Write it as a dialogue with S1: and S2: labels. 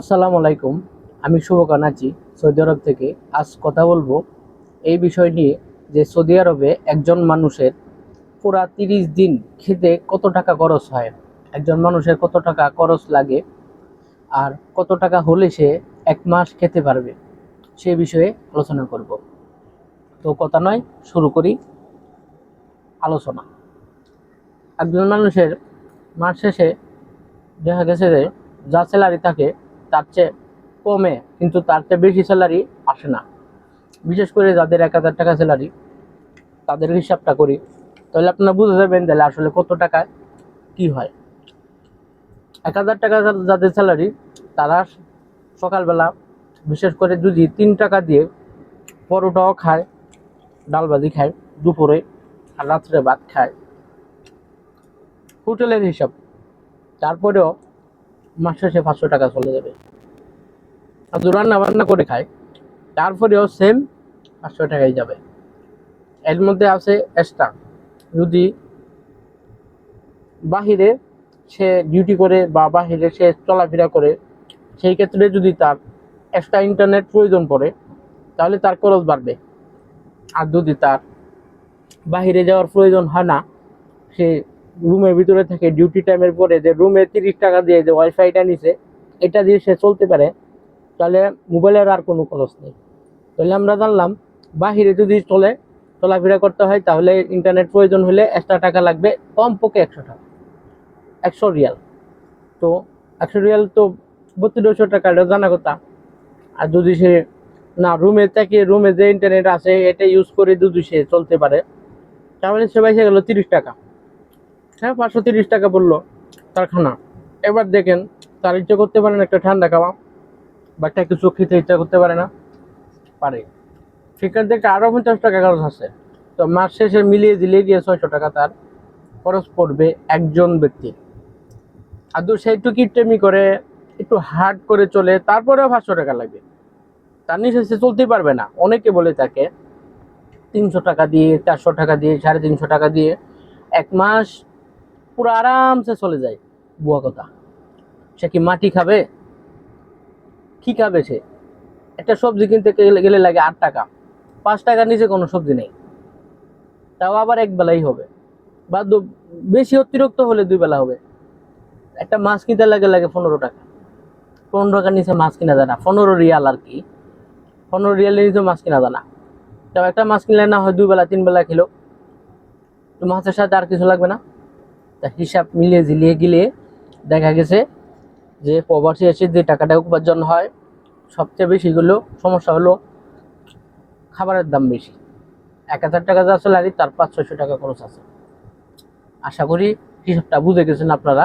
S1: আসসালামু আলাইকুম। আমি শুভকান আছি সৌদি আরব থেকে। আজ কথা বলব এই বিষয় নিয়ে যে সৌদি আরবে একজন মানুষের পুরা তিরিশ দিন খেতে কত টাকা খরচ হয়, একজন মানুষের কত টাকা খরচ লাগে আর কত টাকা হলে সে এক মাস খেতে পারবে, সে বিষয়ে আলোচনা করব। তো কথা নয়, শুরু করি আলোচনা। একজন মানুষের মাস শেষে দেখা গেছে যে যা স্যালারি থাকে তার চেয়ে কমে, কিন্তু তার চেয়ে বেশি স্যালারি আসে না। বিশেষ করে যাদের এক হাজার টাকা স্যালারি তাদের হিসাবটা করি। তাহলে আপনারা বুঝে যাবেন তাহলে আসলে কত টাকায় কি হয়। এক হাজার টাকা যাদের স্যালারি তারা সকালবেলা বিশেষ করে যদি তিন টাকা দিয়ে পরোটাও খায় ডাল ভাজি খায়, দুপুরে আর রাত্রে ভাত খায়। হোটেলের হিসাব। তারপরেও মাস শেষে পাঁচশো টাকা চলে যাবে। আর যদি রান্না বান্না করে খায়, তারপরেও সেম পাঁচশো টাকাই যাবে। এর মধ্যে আছে এক্সট্রা যদি বাহিরে সে ডিউটি করে বা বাহিরে সে চলাফেরা করে, সেই ক্ষেত্রে যদি তার এক্সট্রা ইন্টারনেট প্রয়োজন পড়ে, তাহলে তার খরচ বাড়বে। আর যদি তার বাহিরে যাওয়ার প্রয়োজন হয় না, সে রুমের ভিতরে থেকে ডিউটি টাইমের পরে যে রুমে তিরিশ টাকা দিয়ে যে ওয়াইফাইটা নিছে, এটা দিয়ে সে চলতে পারে, তাহলে মোবাইলের আর কোনো খরচ নেই। তাহলে আমরা জানলাম, বাহিরে যদি চলে, চলাফেরা করতে হয়, তাহলে ইন্টারনেট প্রয়োজন হলে এক্সট্রা টাকা লাগবে, কমপক্ষে একশো টাকা, একশো রিয়াল। তো একশো রিয়াল তো বত্রিশশো টাকা, এটা জানা কথা। আর যদি সে, না রুমে থেকে রুমে যে ইন্টারনেট আছে, এটা ইউজ করে যদি সে চলতে পারে, তাহলে সে বাইসে গেল তিরিশ টাকা। হ্যাঁ পাঁচশো তিরিশ টাকা বলল তার খানা এবার দেখেন, তার ইচ্ছা করতে পারেন একটা ঠান্ডা খাওয়া, বা একটা কিছু খেতে ইচ্ছা করতে পারে না, পারে। সেখান থেকে আরও পঞ্চাশ টাকা খরচ আছে। তো মাস শেষে মিলিয়ে দিলে গিয়ে ছয়শো টাকা তার খরচ পড়বে একজন ব্যক্তি। আর দু একটু কিটটেমি করে, একটু হার্ড করে চলে, তারপরেও পাঁচশো টাকা লাগবে তার নিচে সে চলতেই পারবে না। অনেকে বলে তাকে তিনশো টাকা দিয়ে, চারশো টাকা দিয়ে, সাড়ে তিনশো টাকা দিয়ে, এক মাস পুরো আরামসে চলে যায় বুয়া কথা। সে কি মাটি খাবে? কি খাবে সে? একটা সবজি কিনতে গেলে লাগে আট টাকা। পাঁচ টাকার নিচে কোনো সবজি নেই। তাও আবার এক বেলাই হবে। বা বেশি অতিরিক্ত হলে দুই বেলা হবে। একটা মাছ কিনতে লাগে লাগে পনেরো টাকা। পনেরো টাকার নিচে মাছ কিনা যায় না। পনেরো রিয়াল আর কি। পনেরো রিয়ালের নিচে মাছ কিনা যায় না। তাও একটা মাছ কিনলে না হয় দুই বেলা, তিন বেলা খেলো তো মাছের সাথে আর কিছু লাগবে না। তা হিসাব মিলিয়ে ঝিলিয়ে গেলে দেখা গেছে যে প্রবাসী এসে যে টাকাটা উপার্জন হয়, সবচেয়ে বেশি হলো, সমস্যা হলো খাবারের দাম বেশি। এক হাজার টাকা যা স্যালারি তার পাঁচ, ছয়শো টাকা খরচ আছে। আশা করি হিসাবটা বুঝে গেছেন আপনারা।